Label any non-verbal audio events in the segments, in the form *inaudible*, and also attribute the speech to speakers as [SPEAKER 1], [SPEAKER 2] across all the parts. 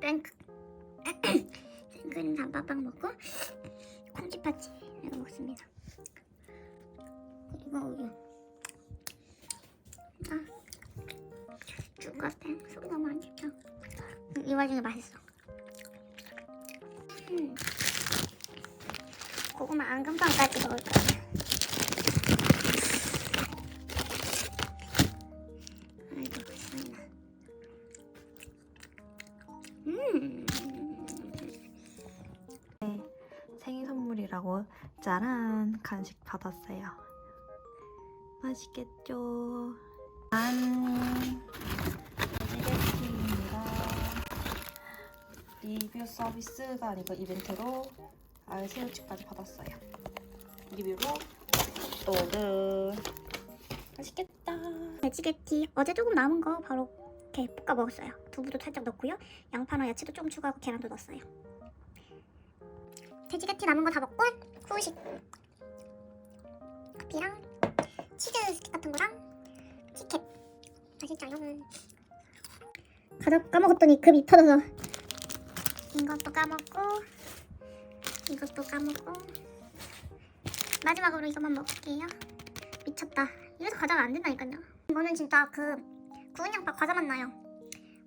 [SPEAKER 1] 생크 생크림 단팥빵 먹고 콩쥐팥지 이거 먹습니다. 그리고 우유. 아, 같아. 속이 너무 안 좋죠. 이 와중에 맛있어. 음. 고구마 앙금빵까지 먹을. 아
[SPEAKER 2] 간식 받았어요. 맛있겠죠? 짠! 시계티입니다. 리뷰 서비스가 아니고 이벤트로 알새우칩까지 받았어요. 리뷰로 또르 맛있겠다.
[SPEAKER 1] 돼지게티 어제 조금 남은 거 바로 이렇게 볶아 먹었어요. 두부도 살짝 넣고요. 양파나 야채도 좀 추가하고 계란도 넣었어요. 돼지게티 남은 거 다 먹고 후식 커피랑 치즈 스틱 같은 거랑 티켓 맛있죠 여러분. 가다 까먹었더니 급이 터져서 이것도 까먹고 이것도 까먹고 마지막으로 이것만 먹을게요. 미쳤다. 이래서 과자가 안 된다니까요. 이거는 진짜 그 구운 양파 과자 맛 나요.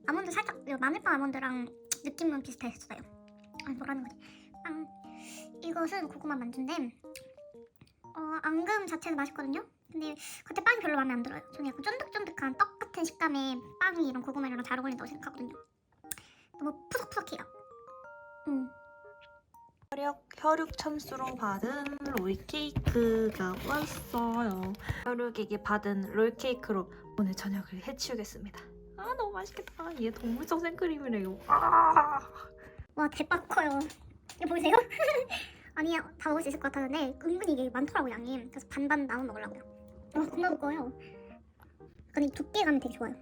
[SPEAKER 1] 아몬드 살짝 마늘빵 아몬드랑 느낌은 비슷했어요. 아 뭐라는 거지? 빵. 이것은 고구마 만두인데 어 앙금 자체는 맛있거든요. 근데 겉에 빵이 별로 마음에 안 들어요. 저는 약간 쫀득쫀득한 떡 같은 식감의 빵이 이런 고구마랑 잘 어울린다고 생각하거든요. 너무 푸석푸석해요. 음.
[SPEAKER 2] 혈육, 혈육 참수로 받은 롤케이크가 왔어요. 혈육에게 받은 롤케이크로 오늘 저녁을 해치우겠습니다. 아 너무 맛있겠다. 얘 동물성 생크림이래요. 아
[SPEAKER 1] 와 대박 커요. 이거 보이세요? *laughs* 아니야 다 먹을 수 있을 것 같았는데 은근히 이게 많더라고 양이. 그래서 반반 나눠 먹으려고요. 와 겁나 두꺼워요. 근데 이 두께감이 되게 좋아요.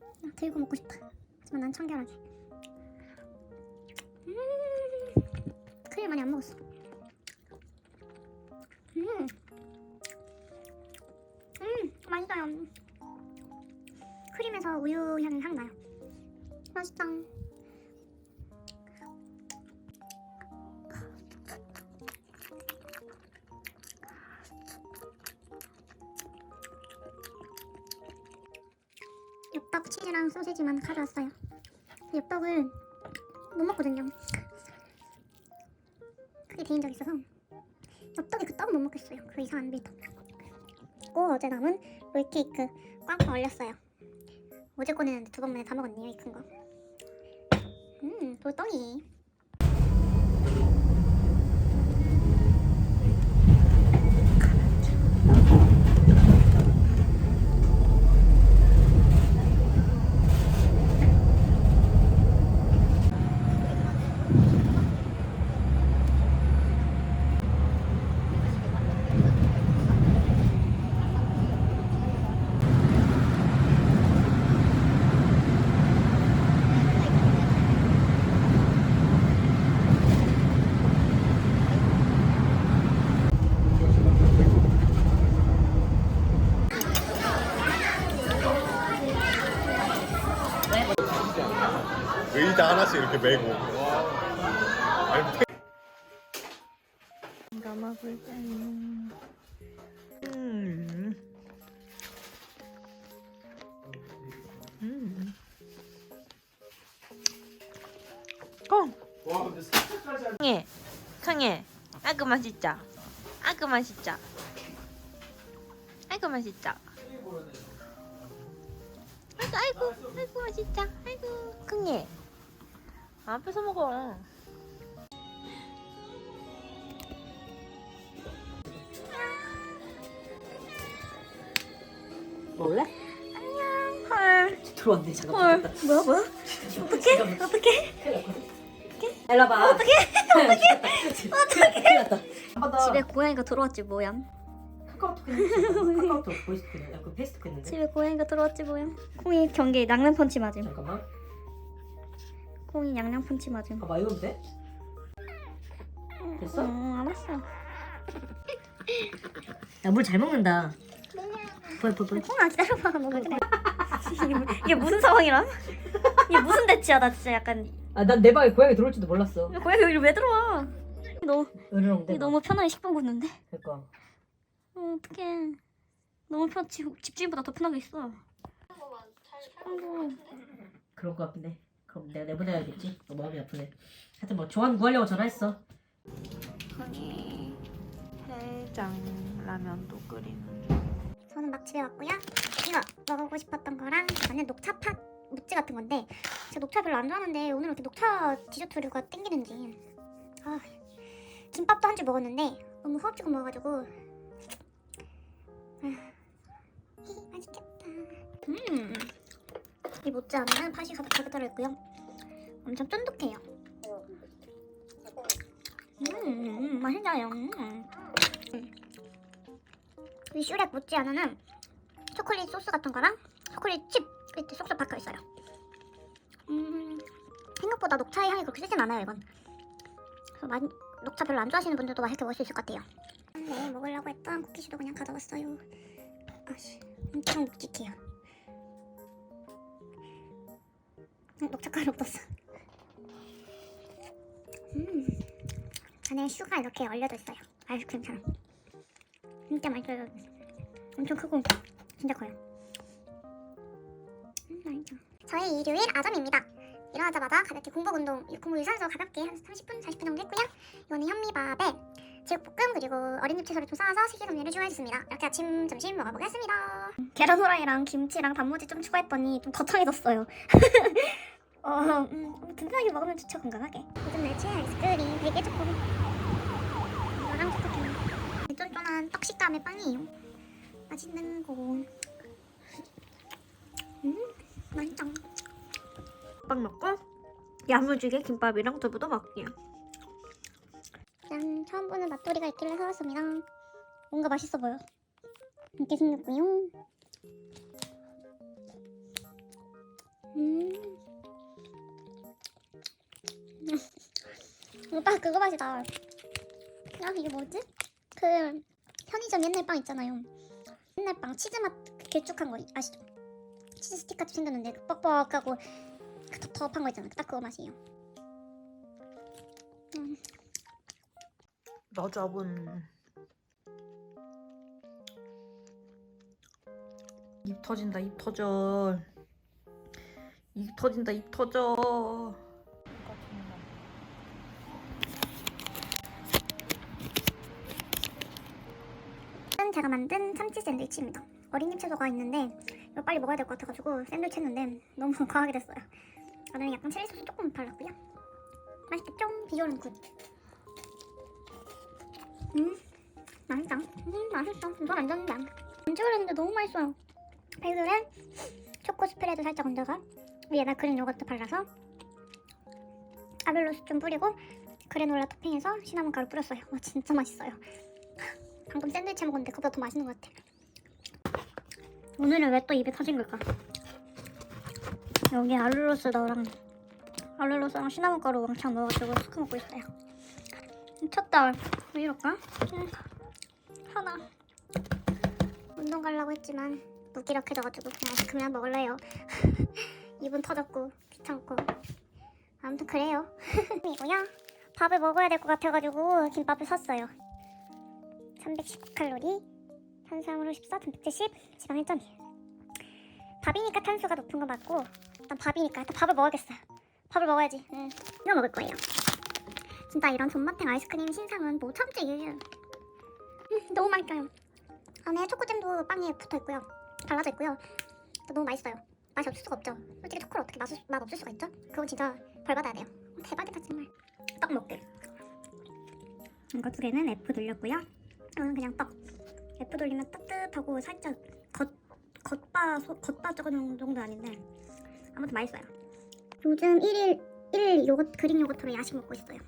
[SPEAKER 1] 아, 들고 먹고 싶다. 하지만 난 청결하게. 음 크림 많이 안 먹었어. 음. 음 맛있어요. 크림에서 우유 향이 확 나요. 맛있다. 치즈랑 소세지만 가져왔어요. 엽떡을 못 먹거든요. 그게 개인적 있어서 엽떡이 그 떡은 못 먹겠어요. 그 이상한 밀떡. 그리고 어제 남은 롤케이크 꽝꽝 얼렸어요. 어제 꺼내는데 두 번 만에 다 먹었네요 이 큰 거. 음 돌덩이.
[SPEAKER 3] 메고 아니
[SPEAKER 2] 감아볼까요? 음. 음. 어. 강해, 강해. 아그 맛있자. 아그 맛있자. 아이고 맛있자. 아이고 아이고 아이고 맛있자. 아이고 강해. 앞에서 먹어.
[SPEAKER 4] 먹을래?
[SPEAKER 2] 헐.
[SPEAKER 4] 들어왔네 잠깐만
[SPEAKER 2] 헐. 뭐야 뭐야?
[SPEAKER 4] 어떡해?
[SPEAKER 2] 어떡해?
[SPEAKER 4] 일로 와봐 어떡해 어떡해 어떡해
[SPEAKER 1] 집에 고양이가 들어왔지 뭐야?
[SPEAKER 4] 카카오톡 했는데 카카오톡 보이스톡 했는데 그 페이스톡 했는데
[SPEAKER 1] 집에 고양이가 들어왔지 뭐야? 콩이 경계 양념 펀치 맞음.
[SPEAKER 4] 잠깐만
[SPEAKER 1] 콩이 양념 펀치 맞음.
[SPEAKER 4] 봐봐 이건 돼? 됐어?
[SPEAKER 1] 응 알았어.
[SPEAKER 4] 야 물 잘 먹는다 보여 보여 보여
[SPEAKER 1] 콩아 기다려봐 먹을 때. 이게, 무- 이게 무슨 상황이라? 이게 무슨 대치야 나 진짜 약간
[SPEAKER 4] 아난 내 방에 고양이 들어올지도 몰랐어.
[SPEAKER 1] 고양이 여기 왜 들어와? 너무
[SPEAKER 4] 으르렁대.
[SPEAKER 1] 너무 편하게 식빵 굽는데?
[SPEAKER 4] 그러니까.
[SPEAKER 1] 어, 어떡해. 너무 편, 집, 집주인보다 더 편하게 있어. 아이고.
[SPEAKER 4] 그런 거 같긴 해. 그럼 내가 내보내야겠지. 너 마음이 아프네. 하여튼 뭐 조언 구하려고 전화했어.
[SPEAKER 2] 형이 해장 라면도 끓이는
[SPEAKER 1] 저는 막 집에 왔고요. 이거 먹어보고 싶었던 거랑 완전 녹차 팥 모찌 같은 건데 제가 녹차 별로 안 좋아하는데 오늘 이렇게 녹차 디저트류가 땡기는지 아 김밥도 한 줄 먹었는데 너무 허겁지겁 먹어가지고 아, 맛있겠다. 음, 이 모찌 안에는 팥이 가득하게 들어있고요. 엄청 쫀득해요. 음, 음 맛있어요. 음. 이 슈렉 안에는 초콜릿 소스 같은 거랑 초콜릿 칩 이렇게 쏙쏙 박혀 있어요. 음, 생각보다 녹차의 향이 그렇게 세진 않아요 이건. 그래서 많이, 녹차 별로 안 좋아하시는 분들도 맛있게 먹을 수 있을 것 같아요. 네, 먹으려고 했던 쿠키슈도 그냥 가져왔어요. 아씨, 엄청 묵직해요. 녹차 가루 없었어. 음, 안에 슈가 이렇게 얼려져 있어요. 아이스크림처럼. 진짜 맛있어요. 엄청 크고 진짜 커요. 음, 맛있죠. 저희 일요일 아점입니다. 일어나자마자 가볍게 공복 운동, 공복 유산소 가볍게 한 30분, 40분 정도 했고요. 이거는 현미밥에 제육 볶음 그리고 어린잎 채소를 좀 쌓아서 식이섬유를 추가했습니다. 이렇게 아침, 점심 먹어보겠습니다. 계란 후라이랑 김치랑 단무지 좀 추가했더니 좀 거창해졌어요. *laughs* 어, 음, 든든하게 먹으면 좋죠 건강하게. 요즘 내 최애 아이스크림 베개 초코. 이거랑 초코케. 쫀쫀한 떡 식감의 빵이에요. 맛있는 거. 음, 맛있다.
[SPEAKER 2] 빵 먹고 야무지게 김밥이랑 두부도 먹게요
[SPEAKER 1] 짠, 처음 보는 맛돌이가 있길래 사왔습니다. 뭔가 맛있어 보여. 이렇게 생겼고요. 음. *laughs* 오빠 그거 맛이다. 야 이게 뭐지? 그 편의점 옛날 빵 있잖아요. 옛날 빵 치즈 맛 길쭉한 거 아시죠? 치즈 같이 생겼는데 그 뻑뻑하고 그 텁텁한 거 있잖아요. 딱 그거 맛이에요. 음.
[SPEAKER 2] 여자분 입 터진다 입 터져 입 터진다 입 터져
[SPEAKER 1] 제가 만든 참치 샌드위치입니다. 어린잎 채소가 있는데 이거 빨리 먹어야 될 것 같아가지고 샌드위치 했는데 너무 *laughs* 과하게 됐어요. 안에 약간 칠리 소스 조금 발랐고요. 맛있겠죠? 비주얼은 굿. 음, 맛있다. 음, 맛있다. 이건 완전 양. 안 찍으려는데 너무 맛있어요. 베이글에 초코 스프레드 살짝 얹어서 위에다 그린 요거트 발라서 아벨로스 좀 뿌리고 그래놀라 토핑해서 시나몬 가루 뿌렸어요. 와 진짜 맛있어요. *laughs* 방금 샌드위치 먹었는데 그보다 더 맛있는 것 같아. 오늘은 왜 또 입에 터진 걸까? 여기 알룰로스 너랑 알룰로스랑 시나몬 가루 왕창 넣어가지고 스크 먹고 있어요. 미쳤다. 왜 이럴까? 음, 하나. 운동 가려고 했지만 무기력해 져가지고 그냥 그냥 먹을래요. *laughs* 입은 터졌고 귀찮고 아무튼 그래요. *laughs* 이고요. 밥을 먹어야 될 것 같아가지고 김밥을 샀어요. 319칼로리, 탄수화물로 14, 단백질 10, 지방 1.1. 밥이니까 탄수가 높은 거 맞고 일단 밥이니까 일단 밥을 먹어야겠어요. 밥을 먹어야지. 응. 이거 먹을 거예요. 진짜 이런 존맛탱 아이스크림 신상은 못 참지. 음, 너무 맛있어요. 안에 초코잼도 빵에 붙어 있고요. 발라져 있고요. 또 너무 맛있어요. 맛이 없을 수가 없죠. 솔직히 초코를 어떻게 맛, 맛 없을 수가 있죠? 그건 진짜 벌 받아야 돼요. 대박이다 정말. 떡 먹게. 이거 두 개는 F 돌렸고요. 이거는 그냥 떡. F 돌리면 따뜻하고 살짝 겉 겉바 소, 겉바 적은 정도 아닌데 아무튼 맛있어요. 요즘 1일 1일 요거트 그릭 요거트로 야식 먹고 있어요.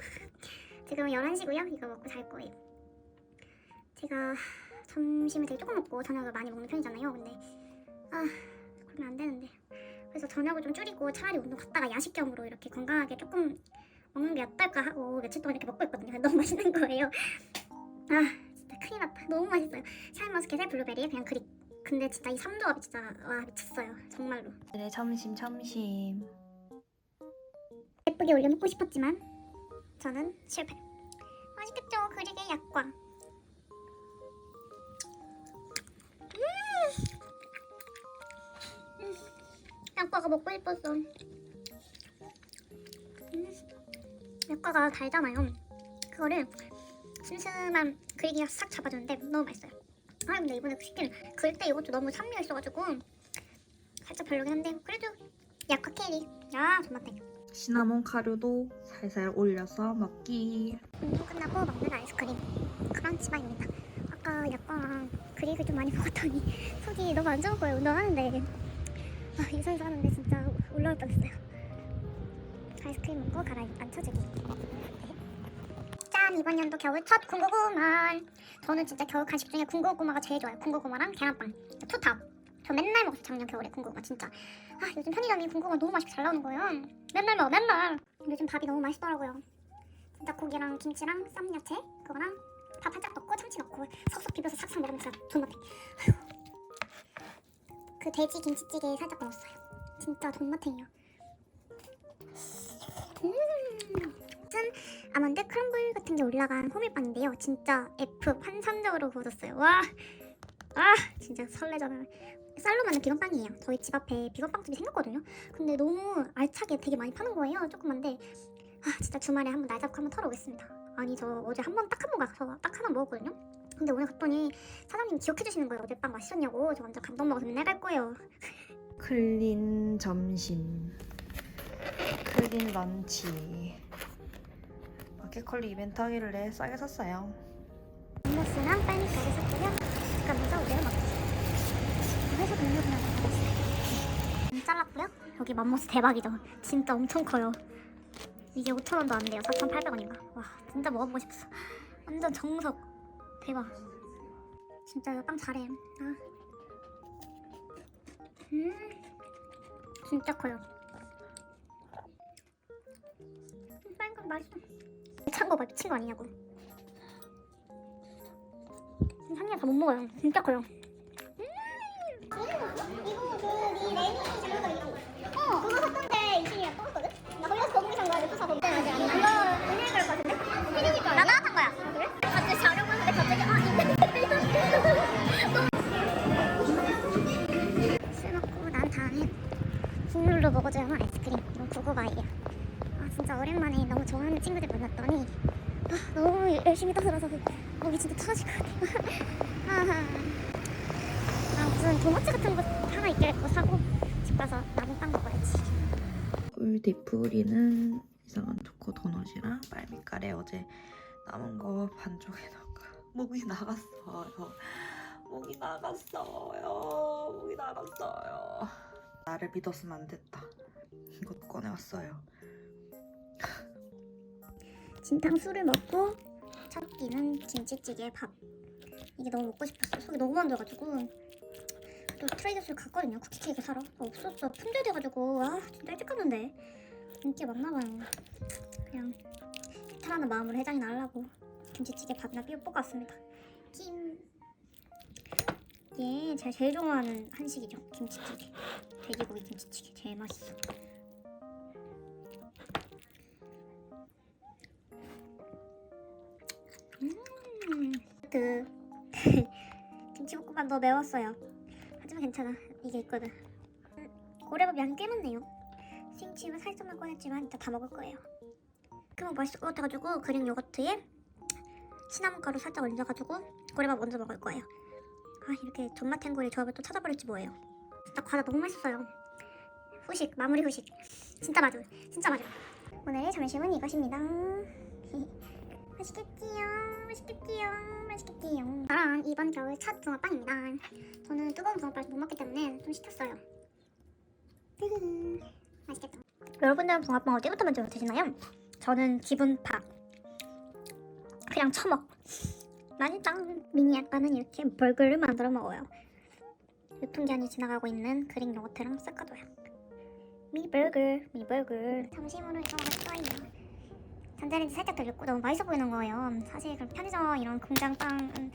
[SPEAKER 1] 지금 11시고요. 이거 먹고 잘 거예요. 제가 점심을 되게 조금 먹고 저녁을 많이 먹는 편이잖아요. 근데 아 그러면 안 되는데 그래서 저녁을 좀 줄이고 차라리 운동 갔다가 야식 겸으로 이렇게 건강하게 조금 먹는 게 어떨까 하고 며칠 동안 이렇게 먹고 있거든요. 너무 맛있는 거예요. 아 진짜 큰일 났다. 너무 맛있어요. 샤인머스켓에 블루베리에 그냥 그릭 근데 진짜 이 삼조합이 진짜 와 미쳤어요 정말로
[SPEAKER 2] 네 점심 점심.
[SPEAKER 1] 예쁘게 올려 먹고 싶었지만 저는 실패. 맛있겠죠 그릭의 약과 음. 음. 약과가 먹고 싶었어. 음. 약과가 달잖아요. 그거를 슴슴한 그릭이가 싹 잡아주는데 너무 맛있어요. 아 근데 이번에 치킨 그을 때 이것도 너무 산미가 있어가지고 살짝 별로긴 한데 그래도 약과 캐리 아 존맛탱
[SPEAKER 2] 시나몬 가루도 살살 올려서 먹기.
[SPEAKER 1] 운동 끝나고 먹는 아이스크림 크런치바입니다. 아까 약간 그릭을 좀 많이 *laughs* 먹었더니 속이 너무 안 좋은 거예요. 운동하는데 아, 유산소 하는데 진짜 올라올 뻔했어요. 아이스크림 먹고 가라앉혀주기. 네. 짠 이번 연도 겨울 첫 군고구마. 저는 진짜 겨울 간식 중에 군고구마가 제일 좋아요. 군고구마랑 계란빵 투탑. 저 맨날 먹었어 작년 겨울에 군고구마 진짜. 아 요즘 편의점이 군고구마 너무 맛있게 잘 나오는 거예요. 맨날 먹어 맨날. 요즘 밥이 너무 맛있더라고요. 진짜 고기랑 김치랑 쌈야채 그거랑 밥 살짝 넣고 참치 넣고 석석 비벼서 삭삭 먹으면 진짜 아휴. 그 돼지 김치찌개 살짝 넣었어요 진짜 존맛탱이야 음. 짠 아몬드 크럼블 같은 게 올라간 호밀빵인데요 진짜 F 환상적으로 구워졌어요 와 아, 진짜 설레잖아요. 쌀로 만든 비건빵이에요. 저희 집 앞에 비건빵집이 생겼거든요. 근데 너무 알차게 되게 많이 파는 거예요. 조그만데 아 진짜 주말에 한번 날 잡고 한번 털어 오겠습니다. 아니 저 어제 한 번 딱 한 번 가서 딱 하나 먹었거든요. 근데 오늘 갔더니 사장님이 기억해 주시는 거예요. 어제 빵 맛있었냐고. 저 완전 감동 먹어서 맨날 갈 거예요.
[SPEAKER 2] 클린 점심. 클린 런치. 마켓컬리 이벤트 하길래 싸게 샀어요.
[SPEAKER 1] 맘모스랑 빨미까지 샀고요. 집 가면서 오늘 먹겠 습니다. 회사 동료분하고 먹었어요. 음, 잘랐고요. 여기 맘모스 대박이죠. 진짜 엄청 커요. 이게 5,000원도 안 돼요. 4,800원인가. 와 진짜 먹어보고 싶었어. 완전 정석. 대박. 진짜 이거 빵 잘해. 아. 음. 진짜 커요. 음, 빨간 맛있어. 찬거 봐 미친 거 아니냐고. 한 입 다못 먹어요. 진짜 커요. 국물로 먹어줘야 하는 아이스크림. 이건 구구바이야. 아 진짜 오랜만에 너무 좋아하는 친구들 만났더니 아, 너무 열심히 떠들어서 목이 진짜 터질 것 같아요. *laughs* 도넛 같은 거 하나 그거 사고 집 가서 남은 빵 먹어야지.
[SPEAKER 2] 꿀디프 우리는 이상한 초코 도넛이랑 빨미카레 어제 남은 거 반쪽에다가 *laughs* 목이 나갔어요. 목이 나갔어요. 목이 나갔어요. 나를 믿었으면 안 됐다. 이것 꺼내왔어요.
[SPEAKER 1] 진탕 술을 먹고 첫 끼는 김치찌개 밥. 이게 너무 먹고 싶었어. 속이 너무 안 좋아가지고 또 트레이더스 갔거든요. 쿠키 케이크 사러. 어, 없었어. 품절돼가지고 아 진짜 일찍 갔는데 인기가 많나봐요. 그냥 해탈하는 마음으로 해장이 날라고 김치찌개 밥이나 삐 볶아 왔습니다. 김. 이게 제가 제일 좋아하는 한식이죠. 김치찌개. 돼지고기 김치찌개 제일 맛있어. 음, 그 *laughs* 김치볶음밥 너무 매웠어요. 하지만 괜찮아. 이게 있거든. 음, 고래밥 양이 꽤 많네요. 생칩은 살짝만 꺼냈지만 이따 다 먹을 거예요. 그만 맛있을 것 같아가지고 그릭 요거트에 시나몬 가루 살짝 얹어가지고 고래밥 먼저 먹을 거예요. 아 이렇게 존맛 탱고리 조합을 또 찾아버릴지 뭐예요. 진짜 과자 너무 맛있어요. 후식 마무리 후식 진짜 맞아 진짜 맞아. 오늘의 점심은 이것입니다. *laughs* 맛있겠지요 맛있겠지요 맛있겠지요. 저랑 이번 겨울 첫 붕어빵입니다. 저는 뜨거운 붕어빵을 못 먹기 때문에 좀 시켰어요. 맛있겠죠 여러분들은 붕어빵 어디부터 먼저 드시나요? 저는 기분 파. 그냥 처먹. 맛있다 미니 아빠는 이렇게 벌글을 만들어 먹어요. 유통기한이 지나가고 있는 그릭 요거트랑 섞어줘요. 미버글 미버글. 점심으로 이거 먹을 거예요 전자레인지 살짝 돌렸고 너무 맛있어 보이는 거예요. 사실 그 편의점 이런 공장빵은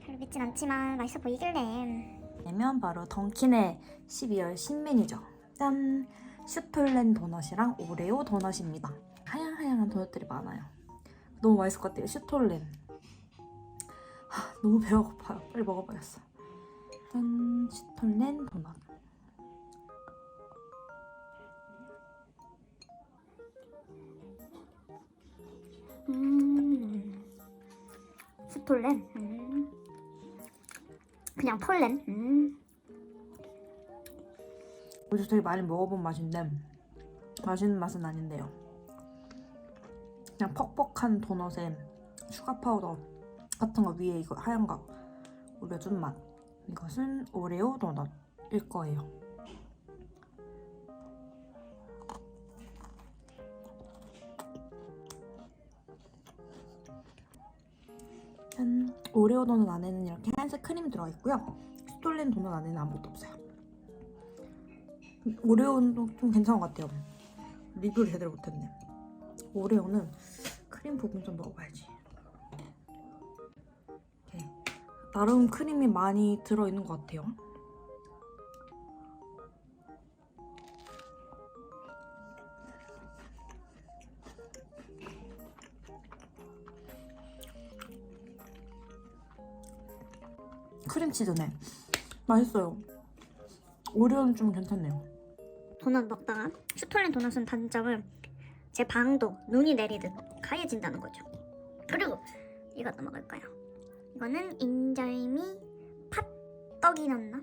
[SPEAKER 1] 별로 믿진 않지만 맛있어 보이길래
[SPEAKER 2] 면 바로 던킨의 12월 신메뉴죠. 짠! 슈톨렌 도넛이랑 오레오 도넛입니다. 하양하양한 도넛들이 많아요. 너무 맛있을 것 같아요. 슈톨렌. 하, 너무 배가 고파요. 빨리 먹어봐야겠어. 짠! 슈톨렌 도넛.
[SPEAKER 1] 음. 스톨렌. 음. 그냥 폴렌. 음.
[SPEAKER 2] 어디서 되게 많이 먹어본 맛인데 맛있는 맛은 아닌데요. 그냥 퍽퍽한 도넛에 슈가 파우더 같은 거 위에 이거 하얀 거 올려준 맛. 이것은 오레오 도넛일 거예요. 오레오 도넛 안에는 이렇게 하얀색 크림 들어가 있고요. 스톨렌 도넛 안에는 아무것도 없어요. 오레오는 좀 괜찮은 것 같아요. 리뷰를 제대로 못했네. 오레오는 크림 부분 좀 먹어봐야지. 이렇게 나름 크림이 많이 들어있는 것 같아요. 크림치즈네. 맛있어요. 오레오는 좀 괜찮네요.
[SPEAKER 1] 도넛 먹다가 슈톨렌 도넛은 단점을 제 방도 눈이 내리듯 하얘진다는 거죠. 그리고 이것도 먹을까요? 이거는 인절미 팥떡이 넣나?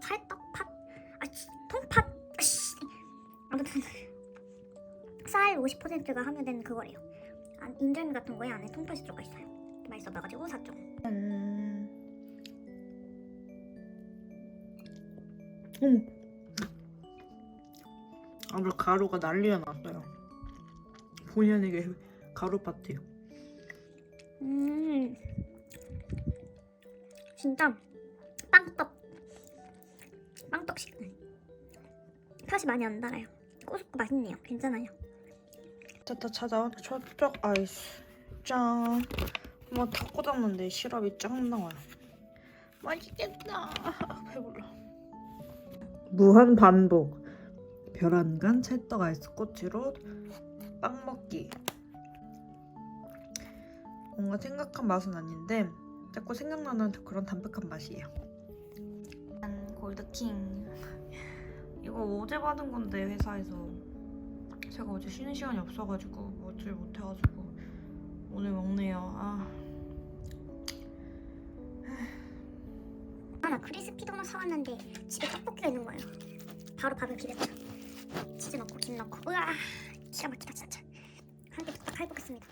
[SPEAKER 1] 찰떡 팥? 아, 씨, 통팥? 씨. 아무튼 쌀 50%가 함유된 그거래요. 아, 인절미 같은 거에 안에 통팥이 들어가 있어요. 맛있어 봐가지고 샀죠.
[SPEAKER 2] 음. 어머. 아무 가루가 난리가 났어요. 본의 아니게 가루 파티.
[SPEAKER 1] 음, 진짜 빵떡, 빵떡 식감. 팥이 많이 안 달아요. 고소고 맛있네요. 괜찮아요.
[SPEAKER 2] 짜다 찾아온 저쪽 아이스 짠. 뭐다 꽂았는데 시럽이 쫙 나와요. 맛있겠다. *laughs* 배불러. 무한 반복. 별안간 찰떡 아이스 꼬치로 빵 먹기. 뭔가 생각한 맛은 아닌데 자꾸 생각나는 그런 담백한 맛이에요. 짠, 골드킹. 이거 어제 받은 건데 회사에서 제가 어제 쉬는 시간이 없어가지고 먹질 못해가지고 오늘 먹네요. 아.
[SPEAKER 1] 아, 나 크리스피 도넛 사왔는데 집에 떡볶이가 있는 거예요. 바로 밥을 비볐죠. 치즈 넣고 김 넣고 우와 기가 막히다 진짜. 한 개부터 딱 해보겠습니다.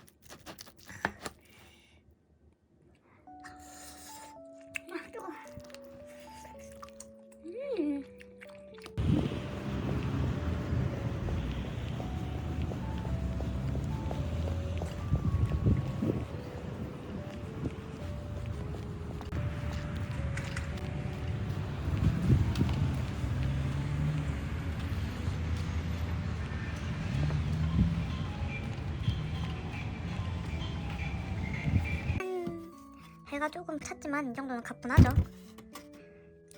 [SPEAKER 1] 배가 조금 찼지만 이 정도는 가뿐하죠.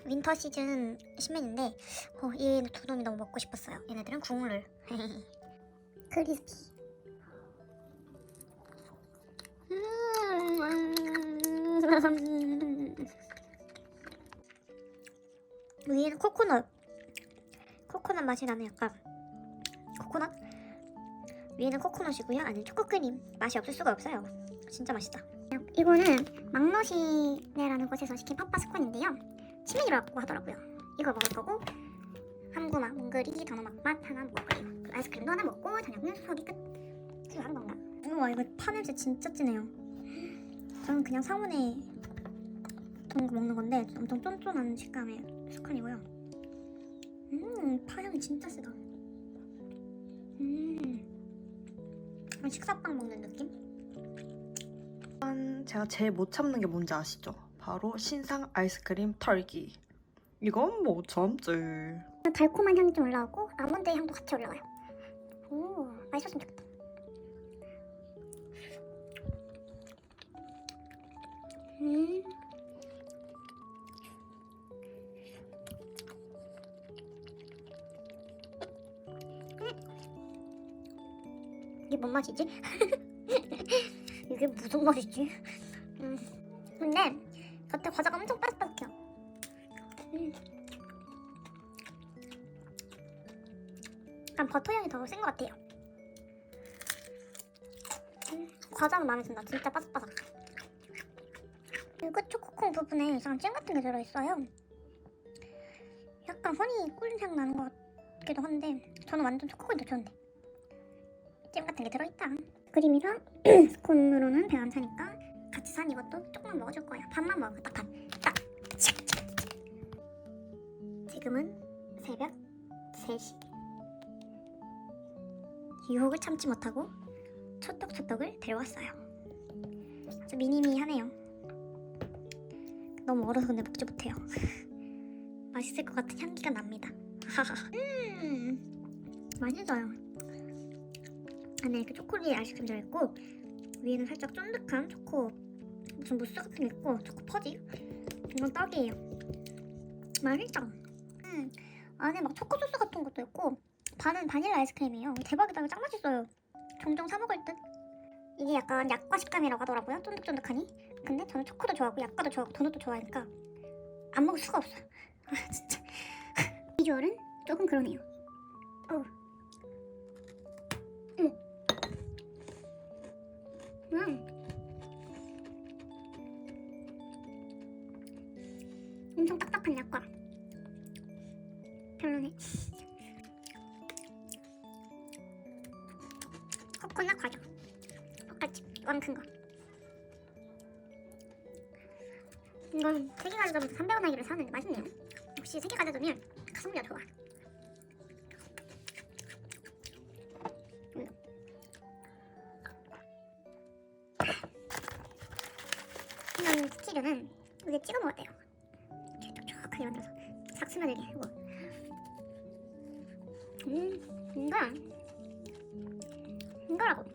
[SPEAKER 1] 윈터 시즌 신메뉴인데 어, 얘두 놈이 너무 먹고 싶었어요. 얘네들은 국물을. *laughs* 크리스피. 음. 위에는 코코넛. 코코넛 맛이 나는 약간 코코넛? 위에는 코코넛이고요. 안에 초코크림. 맛이 없을 수가 없어요. 진짜 맛있다. 이거는 막너시네라는 곳에서 시킨 팝바스콘인데요. 치맥이라고 하더라고요. 이거 먹을 거고 함구마, 몽글이, 단호막 맛 하나 먹을 거예요. 그 아이스크림도 하나 먹고 저녁은 소고기 끝. 지금 하는 건가? 우와 이거 파 냄새 진짜 진해요. 저는 그냥 상온에 둔거 먹는 건데 엄청 쫀쫀한 식감의 스콘이고요. 음, 파향이 진짜 세다. 음, 식사빵 먹는 느낌?
[SPEAKER 2] 제가 제일 못 참는 게 뭔지 아시죠? 바로 신상 아이스크림 털기. 이건 못 참지.
[SPEAKER 1] 달콤한 향이 좀 올라오고 아몬드 향도 같이 올라와요. 오, 맛있었으면 좋겠다. 음. 음. 이게 뭔 맛이지? *laughs* 이게 무슨 맛이지? 음. 근데 겉에 과자가 엄청 바삭바삭해요. 음. 약간 버터 향이 더 센 것 같아요. 음, 과자는 마음에 든다. 진짜 바삭바삭. 그리고 초코콩 부분에 이상한 잼 같은 게 들어있어요. 약간 허니 꿀향 나는 것 같기도 한데 저는 완전 초코가 더 좋은데 잼 같은 게 들어있다. 그림이랑 스콘으로는 배안 차니까 같이 산 이것도 조금만 먹어줄 거예요. 밥만 먹어. 딱 밥. 딱. 지금은 새벽 3시. 유혹을 참지 못하고 초떡초떡을 데려왔어요. 아주 미니미하네요. 너무 얼어서 근데 먹지 못해요. *laughs* 맛있을 것 같은 향기가 납니다. 음, 맛있어요. 안에 이렇게 초콜릿 아이스크림 들어있고 위에는 살짝 쫀득한 초코 무슨 무스 같은 게 있고 초코 퍼지 이건 떡이에요. 맛있어. 음, 안에 막 초코 소스 같은 것도 있고 반은 바닐라 아이스크림이에요. 대박이다. 이거 짱 맛있어요. 종종 사 먹을 듯. 이게 약간 약과 식감이라고 하더라고요. 쫀득쫀득하니. 근데 저는 초코도 좋아하고 약과도 좋아하고 도넛도 좋아하니까 안 먹을 수가 없어요. *laughs* 아 진짜. *laughs* 비주얼은 조금 그러네요. 어. 음. 음. 엄청 딱딱한 약과. 별로네. 코코넛 과자. 똑같이 왕큰 거. 이건 세개 가져오면서 300원 하기로 사는데 맛있네요. 역시 세개 가져오면 가성비가 좋아. 스티류는 이게 찍어 먹었대요. 촉촉하게 만들어서 싹 스며들게 하고. 음, 이거 이거라고.